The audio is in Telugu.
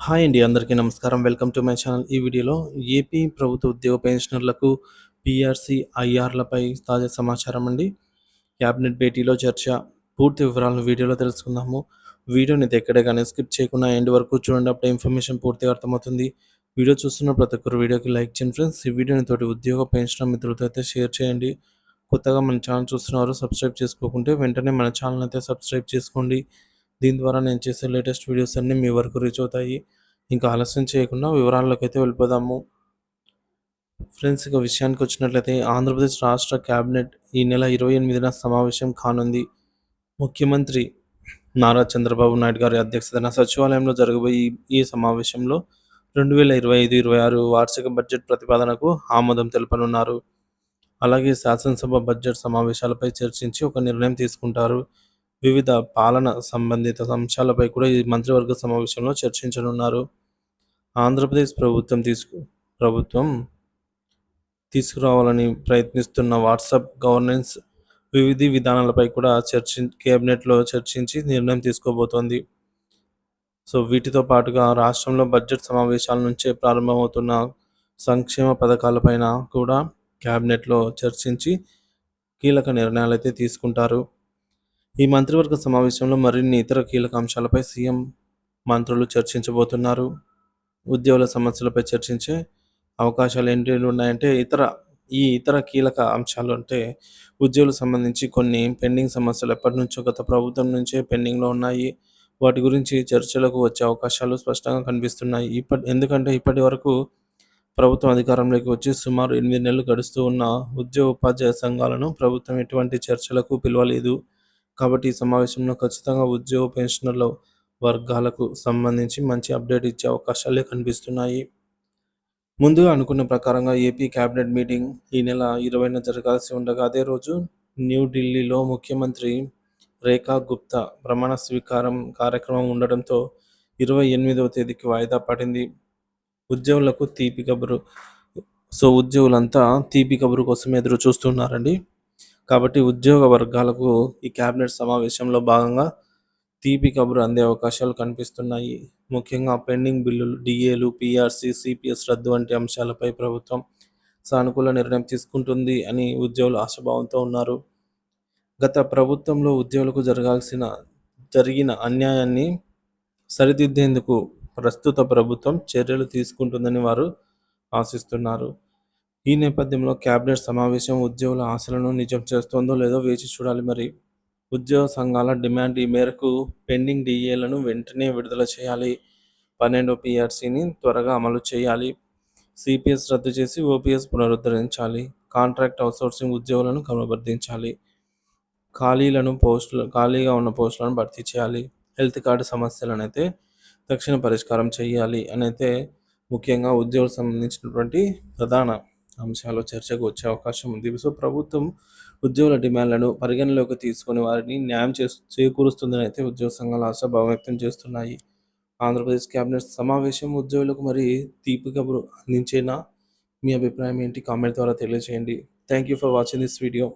హాయ్ అండి అందరికీ నమస్కారం. Welcome to my channel. ఈ వీడియోలో ఏపీ ప్రభుత్వ ఉద్యోగ పెన్షనర్లకు పిఆర్సీ ఐఆర్లపై తాజా సమాచారం అండి. క్యాబినెట్ భేటీలో చర్చ. పూర్తి వివరాలను వీడియోలో తెలుసుకుందాము. వీడియోని అయితే ఎక్కడే కానీ స్కిప్ చేయకుండా ఎండ్ వరకు చూడండి. అప్పుడే ఇన్ఫర్మేషన్ పూర్తిగా అర్థమవుతుంది. వీడియో చూస్తున్న ప్రతి ఒక్కరు వీడియోకి లైక్ చేయండి ఫ్రెండ్స్. ఈ వీడియోని తోటి ఉద్యోగ పెన్షనర్ మిత్రులతో అయితే షేర్ చేయండి. కొత్తగా మన ఛానల్ చూస్తున్నారు సబ్స్క్రైబ్ చేసుకోకుంటే వెంటనే మన ఛానల్ అయితే సబ్స్క్రైబ్ చేసుకోండి. దీని ద్వారా నేను చేసే లేటెస్ట్ వీడియోస్ అన్నీ మీ వరకు రీచ్ అవుతాయి. ఇంకా ఆలస్యం చేయకుండా వివరాల్లోకి అయితే వెళ్ళిపోదాము. ఫ్రెండ్స్ ఇక విషయానికి వచ్చినట్లయితే ఆంధ్రప్రదేశ్ రాష్ట్ర క్యాబినెట్ ఈ నెల ఇరవై ఎనిమిదిన సమావేశం కానుంది. ముఖ్యమంత్రి నారా చంద్రబాబు నాయుడు గారి అధ్యక్షతన సచివాలయంలో జరగబోయే ఈ- ఈ సమావేశంలో రెండు వేల ఇరవై ఐదు ఇరవై ఆరు వార్షిక బడ్జెట్ ప్రతిపాదనకు ఆమోదం తెలపనున్నారు. అలాగే శాసనసభ బడ్జెట్ సమావేశాలపై చర్చించి ఒక నిర్ణయం తీసుకుంటారు. వివిధ పాలన సంబంధిత అంశాలపై కూడా ఈ మంత్రివర్గ సమావేశంలో చర్చించనున్నారు. ఆంధ్రప్రదేశ్ ప్రభుత్వం తీసుకు ప్రభుత్వం తీసుకురావాలని ప్రయత్నిస్తున్న వాట్సాప్ గవర్నెన్స్ వివిధ విధానాలపై కూడా చర్చి కేబినెట్లో చర్చించి నిర్ణయం తీసుకోబోతోంది. సో వీటితో పాటుగా రాష్ట్రంలో బడ్జెట్ సమావేశాల నుంచే ప్రారంభమవుతున్న సంక్షేమ పథకాలపైన కూడా కేబినెట్లో చర్చించి కీలక నిర్ణయాలు అయితే తీసుకుంటారు. ఈ మంత్రివర్గ సమావేశంలో మరిన్ని ఇతర కీలక అంశాలపై సీఎం మంత్రులు చర్చించబోతున్నారు. ఉద్యోగుల సమస్యలపై చర్చించే అవకాశాలు ఏంటి ఉన్నాయంటే ఇతర ఈ ఇతర కీలక అంశాలు అంటే ఉద్యోగులకు సంబంధించి కొన్ని పెండింగ్ సమస్యలు ఎప్పటి నుంచో గత ప్రభుత్వం నుంచే పెండింగ్లో ఉన్నాయి. వాటి గురించి చర్చలకు వచ్చే అవకాశాలు స్పష్టంగా కనిపిస్తున్నాయి. ఇప్పటి ఎందుకంటే ఇప్పటి వరకు ప్రభుత్వం అధికారంలోకి వచ్చి సుమారు ఎనిమిది నెలలు గడుస్తూ ఉన్న ఉద్యోగ ఉపాధ్యాయ సంఘాలను ప్రభుత్వం ఎటువంటి చర్చలకు పిలవలేదు. కాబట్టి ఈ సమావేశంలో ఖచ్చితంగా ఉద్యోగ పెన్షనర్ల వర్గాలకు సంబంధించి మంచి అప్డేట్ ఇచ్చే అవకాశాలే కనిపిస్తున్నాయి. ముందుగా అనుకున్న ప్రకారంగా ఏపీ కేబినెట్ మీటింగ్ ఈ నెల ఇరవైన జరగాల్సి ఉండగా అదే రోజు న్యూఢిల్లీలో ముఖ్యమంత్రి రేఖా గుప్తా ప్రమాణ స్వీకారం కార్యక్రమం ఉండడంతో ఇరవై ఎనిమిదవ తేదీకి వాయిదా పడింది. ఉద్యోగులకు తీపి కబురు సో ఉద్యోగులంతా తీపి కబురు కోసం ఎదురు చూస్తున్నారండి కాబట్టి ఉద్యోగ వర్గాలకు ఈ కేబినెట్ సమావేశంలో భాగంగా తీపి కబురు అందే అవకాశాలు కనిపిస్తున్నాయి. ముఖ్యంగా పెండింగ్ బిల్లులు డిఏలు పిఆర్సి సిపిఎస్ రద్దు వంటి అంశాలపై ప్రభుత్వం సానుకూల నిర్ణయం తీసుకుంటుంది అని ఉద్యోగులు ఆశాభావంతో ఉన్నారు. గత ప్రభుత్వంలో ఉద్యోగులకు జరగాల్సిన జరిగిన అన్యాయాన్ని సరిదిద్దేందుకు ప్రస్తుత ప్రభుత్వం చర్యలు తీసుకుంటుందని వారు ఆశిస్తున్నారు. ఈ నేపథ్యంలో కేబినెట్ సమావేశం ఉద్యోగుల ఆశలను నిజం చేస్తుందో లేదో వేచి చూడాలి మరి. ఉద్యోగ సంఘాల డిమాండ్ ఈ మేరకు పెండింగ్ డిఏలను వెంటనే విడుదల చేయాలి. పన్నెండో పిఆర్సీని త్వరగా అమలు చేయాలి. సిపిఎస్ రద్దు చేసి ఓపీఎస్ పునరుద్ధరించాలి. కాంట్రాక్ట్ అవుట్సోర్సింగ్ ఉద్యోగులను క్రమబద్ధీంచాలి ఖాళీలను పోస్టులు ఖాళీగా ఉన్న పోస్టులను భర్తీ చేయాలి. హెల్త్ కార్డు సమస్యలను అయితే తక్షణ పరిష్కారం చేయాలి. అనైతే ముఖ్యంగా ఉద్యోగులకు సంబంధించినటువంటి ప్రధాన అంశాలు చర్చకు వచ్చే అవకాశం ఉంది. సో ప్రభుత్వం ఉద్యోగుల డిమాండ్లను పరిగణలోకి తీసుకొని వారిని న్యాయం చే చేకూరుస్తుందని అయితే ఉద్యోగ సంఘాలు ఆశాభావం వ్యక్తం చేస్తున్నాయి. ఆంధ్రప్రదేశ్ కేబినెట్ సమావేశం ఉద్యోగులకు మరి తీపి కబురు అందించేనా? మీ అభిప్రాయం ఏంటి? కామెంట్ ద్వారా తెలియజేయండి thank you for watching this video.